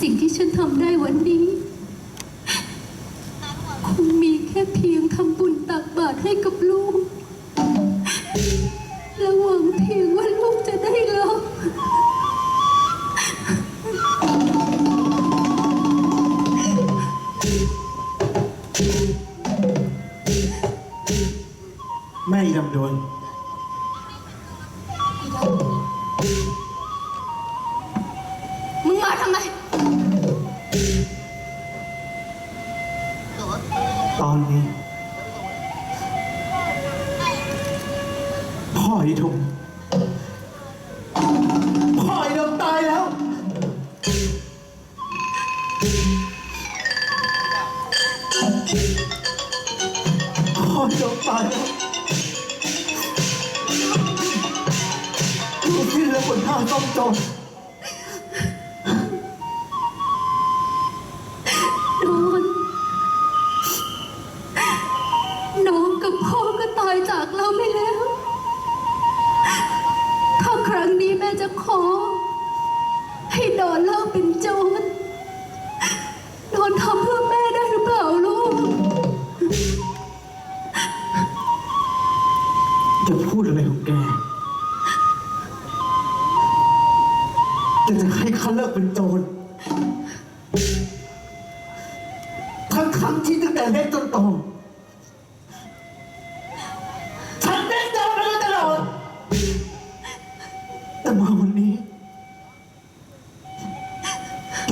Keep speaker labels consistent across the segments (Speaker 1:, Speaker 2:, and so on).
Speaker 1: สิ่งที่ฉันทำได้วันนี้ คงมีแค่เพียงทำบุญตักบาตรให้กับลูก และหวังเพียงว่าลูกจะได้รับ
Speaker 2: แม่อีลำดวน
Speaker 1: มึงมาทำไม
Speaker 2: อนนี้ พ่อไอ้ทุมพ่อไอ้ดมตายแล้ว พ่อไอ้ดมตายแล้วลูกที่เหลือบนห้าต้องจ
Speaker 1: อน ยจากเราไปแล้ว ถ้าครั้งนี้แม่จะขอ ให้ดอนเลิกเป็นโจรดอนทำเพื่อแม่ได้หรือเปล่าลูก
Speaker 2: จะพูดอะไรของแกแกจะให้ข้าเลิกเป็นโจรทั้งครั้งที่ตั้งแต่เล็กจนโต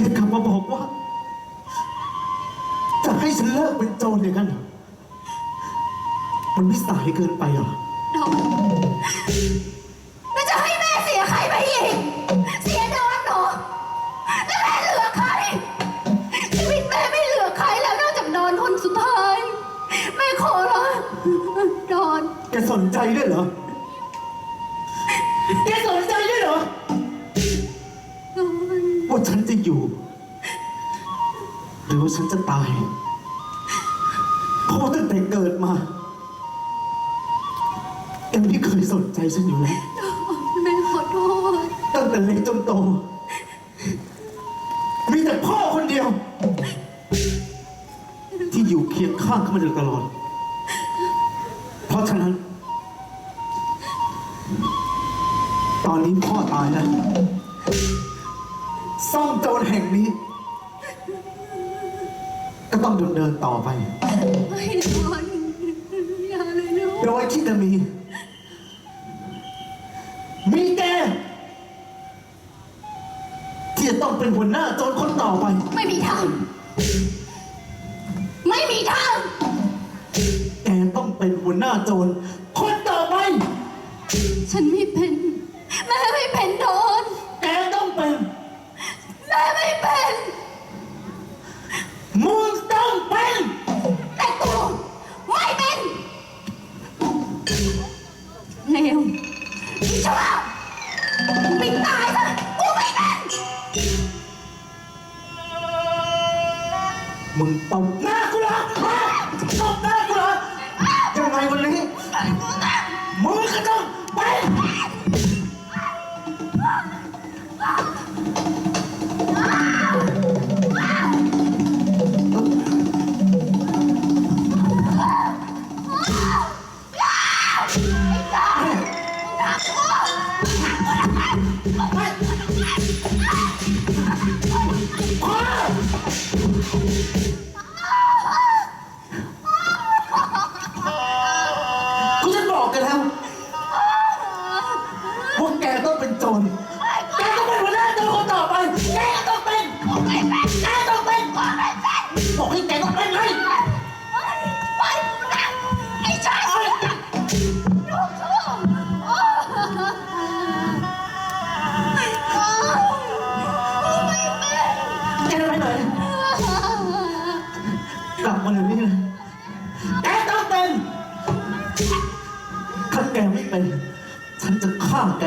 Speaker 2: แกกลับมาบอกว่า จะให้ฉันเลิกเป็นโจรอย่างนั้นเหรอมันไม่สายเกินไปเหรอ
Speaker 1: ดอน อยู่ หรือว่า
Speaker 2: ฉันจะตายเพราะว่าตั้งแต่เกิดมาแกไม่เคยสนใจฉันอยู่แล้ว
Speaker 1: แม่ขอโทษ
Speaker 2: ตั้งแต่เล็กจนโต มีแต่พ่อคนเดียว ที่อยู่เคียงข้างเขามาโดยตลอด เพราะฉะนั้น ตอนนี้พ่อตายแล้วซ่องโจร แห่งนี้ ก็ต้องดำเนินต่อไป
Speaker 1: ไม่ดอนอย่าเลยลูก
Speaker 2: โดยที่จะมี มีแกที่จะต้องเป็นหัวหน้าโจรคนต่อไป
Speaker 1: ไม่มีทาง ไม่มีทาง
Speaker 2: แกต้องเป็นหัวหน้าโจรคนต่อไป
Speaker 1: ฉันไม่เป็นแม่ไม่เป็นดอน
Speaker 2: แกต้องเป็น
Speaker 1: แม่ไม่เป็น
Speaker 2: มึงต้องเป็น
Speaker 1: แต่กูไม่เป็นเลวชั่ว พอ ก
Speaker 2: ลับมาเลยนี่นะยแกต้องเป็น ถ้าแกไม่เป็น ฉันจะฆ่าแก